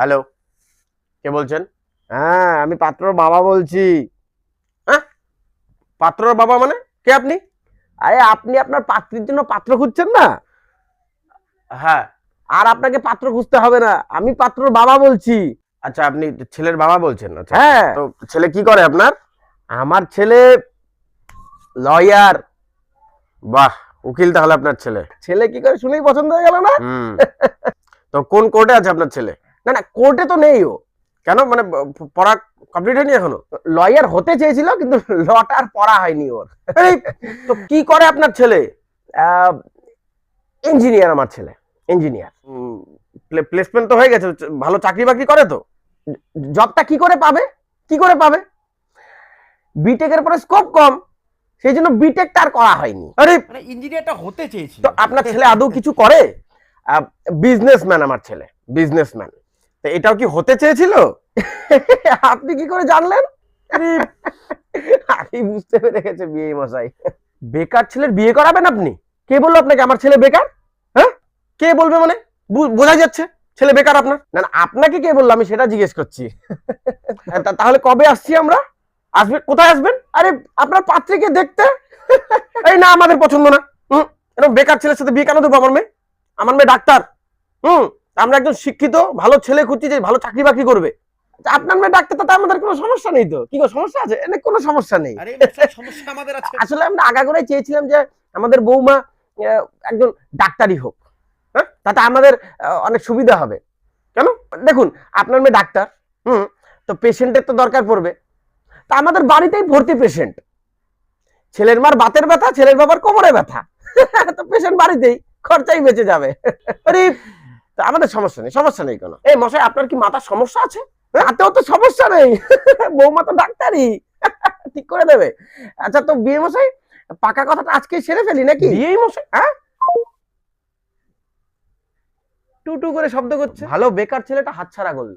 Hello কে বলছেন? হ্যাঁ আমি পাত্রর বাবা বলছি। হ্যাঁ? পাত্রর বাবা মানে? কে আপনি? আরে আপনি আপনার পাত্রীর জন্য পাত্র খুঁজছেন না? হ্যাঁ। আর আপনাকে পাত্র খুঁজতে হবে না আমি পাত্রর বাবা বলছি। আচ্ছা আপনি ছেলের বাবা বলছেন আচ্ছা। হ্যাঁ। তো ছেলে কি করে আপনার? আমার ছেলে লয়ার। বাহ উকিল তাহলে আপনার ছেলে। ছেলে কি করে শুনেই পছন্দ হয়ে গেল না? তো কোন কোর্টে আছে আপনার ছেলে? না না কোর্টে তো নেই ও। কেন? মানে পড়া কমপ্লিট হয়নি এখনও? লয়ার হতে চেয়েছিল কিন্তু লটা আর পড়া হয়নি ওর। তো কি করে আপনার ছেলে? ইঞ্জিনিয়ার আমার ছেলে ইঞ্জিনিয়ার প্লেসমেন্ট তো হয়ে গেছে ভালো চাকরি বাকরি করে তো। জবটা কি করে পাবে? কি করে পাবে? বিটেকের পরে স্কোপ কম সেই জন্য বিটেকটা আর করা হয়নি। আরে মানে ইঞ্জিনিয়ারটা হতে চেয়েছিল। তো আপনার ছেলে আদৌ কিছু করে? বিজনেসম্যান আমার ছেলে বিজনেসম্যান তো এটাও কি হতে চেয়েছিল? আপনি কি করে জানলেন? আমি বুঝতে পেরে গেছে বিয়ে মশাই। বেকার ছেলের বিয়ে করাবেন আপনি? কে বলল আপনাকে আমার ছেলে বেকার? হ্যাঁ? কে বলবে মানে? বোঝা যাচ্ছে, ছেলে বেকার আপনার। না আপনাকে কে বলল? আমি সেটা জিজ্ঞেস করছি। তাহলে কবে আসছি আমরা? আসবে, কোথায় আসবেন? আরে, আপনার পাত্রীকে দেখতে। এই না, আমাদের পছন্দ না। হুম এরকম বেকার ছেলের সাথে বিয়ে কেন দেবো আমার মেয়ে? আমার মেয়ে ডাক্তার। হুম আমরা একজন শিক্ষিত ভালো ছেলে খুঁজছি যে ভালো চাকরি বাকরি করবে। আপনার মেয়ে ডাক্তার তাতে আমাদের কোনো সমস্যা নেই তো। কি সমস্যা আছে? এনে কোনো সমস্যা নেই। আসলে আমরা চেয়েছিলাম যে আমাদের বৌমা একজন ডাক্তারই হোক হ্যাঁ? তাতে আমাদের অনেক সুবিধা হবে। কেন? দেখুন আপনার মেয়ে ডাক্তার হুম? তো পেশেন্টের তো দরকার পড়বে। তা আমাদের বাড়িতেই ভর্তি পেশেন্ট। ছেলের মার বাতের ব্যথা ছেলের বাবার কোমরে ব্যথা। তো পেশেন্ট বাড়িতেই খরচাই বেঁচে যাবে। আরে তা আমাদের সমস্যা নেই সমস্যা নেই কোনো। এই মশাই আপনার কি মাথার সমস্যা আছে? তাতেও তো সমস্যা নেই। বৌমা মাথা ডাক্তারই। ঠিক করে দেবে। আচ্ছা তো বিয়ে মশাই পাকা কথাটা আজকে সেরে ফেলি নাকি? বিয়েই মশাই? হ্যাঁ? টু টু করে শব্দ করছে। ভালো বেকার ছেলেটা হাতছাড়া করল।